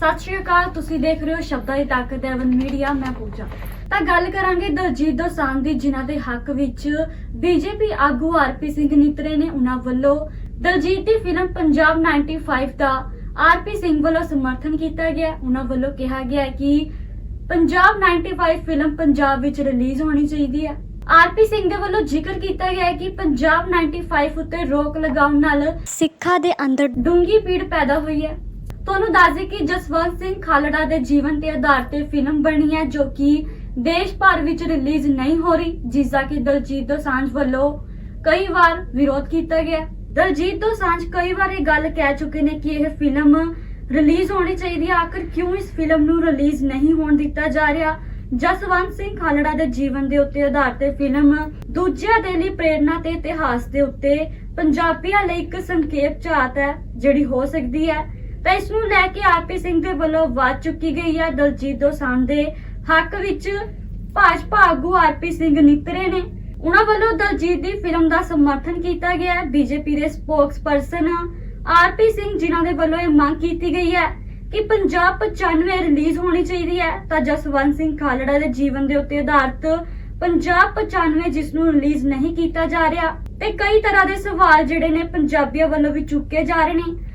ਸਤਿ ਸ਼੍ਰੀ ਅਕਾਲ, ਤੁਸੀਂ ਦੇਖ ਰਹੇ ਹੋ ਸ਼ਬਦਾਂ ਦੀ ਤਾਕਤ ਐਵਨ ਮੀਡੀਆ, ਮੈਂ ਪੂਜਾ। ਤਾਂ ਗੱਲ ਕਰਾਂਗੇ ਦਲਜੀਤ ਦੋਸਾਂਝ ਦੀ, ਜਿਨ੍ਹਾਂ ਦੇ ਹੱਕ ਵਿੱਚ ਬੀਜੇਪੀ ਆਗੂ ਆਰਪੀ ਸਿੰਘ ਨਿਤਰੇ ਨੇ ਉਹਨਾਂ ਵੱਲੋਂ ਦਲਜੀਤ ਦੀ ਫਿਲਮ ਪੰਜਾਬ 95 ਦਾ ਆਰਪੀ ਸਿੰਘ ਵੱਲੋਂ ਸਮਰਥਨ ਕੀਤਾ ਗਿਆ। ਉਹਨਾਂ ਵੱਲੋਂ ਕਿਹਾ ਗਿਆ ਕਿ ਪੰਜਾਬ 95 ਫਿਲਮ ਪੰਜਾਬ ਵਿੱਚ ਰਿਲੀਜ਼ ਹੋਣੀ ਚਾਹੀਦੀ ਹੈ। ਆਰਪੀ ਸਿੰਘ ਦੇ ਵੱਲੋਂ ਜ਼ਿਕਰ ਕੀਤਾ ਗਿਆ ਹੈ ਕਿ ਪੰਜਾਬ 95 ਉੱਤੇ ਰੋਕ ਲਗਾਉਣ ਨਾਲ ਸਿੱਖਾਂ ਦੇ ਅੰਦਰ ਡੂੰਗੀ ਪੀੜ ਪੈਦਾ ਹੋਈ ਹੈ। ਤੁਹਾਨੂੰ ਦੱਸ ਦਈਏ ਕਿ ਜਸਵੰਤ ਸਿੰਘ ਖਾਲੜਾ ਦੇ ਜੀਵਨ ਦੇ ਆਧਾਰ ਤੇ ਫਿਲਮ ਬਣੀ ਹੈ, ਜੋ ਕਿ ਦੇਸ਼ ਭਰ ਵਿੱਚ ਰਿਲੀਜ਼ ਨਹੀਂ ਹੋ ਰਹੀ ਜਿਸ ਦਾ ਕਿ ਦਲਜੀਤ ਦੋਸਾਂਝ ਵੱਲੋਂ ਕਈ ਵਾਰ ਵਿਰੋਧ ਕੀਤਾ ਗਿਆ ਦਲਜੀਤ ਦੋਸਾਂਝ ਕਈ ਵਾਰ ਇਹ ਗੱਲ ਕਹਿ ਚੁੱਕੇ ਨੇ ਕਿ ਇਹ ਫਿਲਮ ਰਿਲੀਜ਼ ਹੋਣੀ ਚਾਹੀਦੀ ਹੈ। ਆਖਰ ਕਿਉਂ ਇਸ ਫਿਲਮ ਨੂੰ ਰਿਲੀਜ਼ ਨਹੀਂ ਹੋਣ ਦਿੱਤਾ ਜਾ ਰਿਹਾ? ਜਸਵੰਤ ਸਿੰਘ ਖਾਲੜਾ ਦੇ ਜੀਵਨ ਦੇ ਉੱਤੇ ਆਧਾਰ ਤੇ ਫਿਲਮ ਦੂਜਿਆਂ ਦੇ ਲਈ ਪ੍ਰੇਰਣਾ ਤੇ ਇਤਿਹਾਸ ਦੇ ਉੱਤੇ ਪੰਜਾਬੀਆਂ ਲਈ ਇੱਕ ਸੰਖੇਪ ਝਾਤ ਹੈ, ਜਿਹੜੀ ਹੋ ਸਕਦੀ ਹੈ। ਤਾਂ ਇਸ ਨੂੰ ਲੈ ਕੇ ਆਰਪੀ ਸਿੰਘ ਦੇ ਵੱਲੋਂ ਆਵਾਜ਼ ਚੁੱਕੀ ਗਈ ਹੈ ਦਲਜੀਤ ਦੋਸਾਂਝ ਦੇ ਹੱਕ ਵਿੱਚ ਭਾਜਪਾ ਆਗੂ ਆਰਪੀ ਸਿੰਘ ਨਿਤਰੇ ਨੇ। ਉਹਨਾਂ ਵੱਲੋਂ ਦਲਜੀਤ ਦੀ ਫਿਲਮ ਦਾ ਸਮਰਥਨ ਕੀਤਾ ਗਿਆ। ਹੈ ਬੀਜੇਪੀ ਦੇ ਸਪੋਕਸਪਰਸਨ ਆਰਪੀ ਸਿੰਘ ਜਿਨ੍ਹਾਂ ਦੇ ਵੱਲੋਂ ਇਹ ਮੰਗ ਕੀਤੀ ਗਈ ਹੈ ਕਿ ਪੰਜਾਬ 95 ਰਿਲੀਜ਼ ਹੋਣੀ ਚਾਹੀਦੀ ਹੈ, ਤਾਂ ਜਸਵੰਤ ਸਿੰਘ ਖਾਲੜਾ ਦੇ ਜੀਵਨ ਦੇ ਉੱਤੇ ਆਧਾਰਿਤ ਪੰਜਾਬ 95 ਜਿਸ ਨੂੰ ਰਿਲੀਜ਼ ਨਹੀਂ ਕੀਤਾ ਜਾ ਰਿਹਾ, ਤੇ ਕਈ ਤਰ੍ਹਾਂ ਦੇ ਸਵਾਲ ਜਿਹੜੇ ਨੇ ਪੰਜਾਬੀਆਂ ਵੱਲੋਂ ਵੀ ਚੁੱਕੇ ਜਾ ਰਹੇ ਨੇ।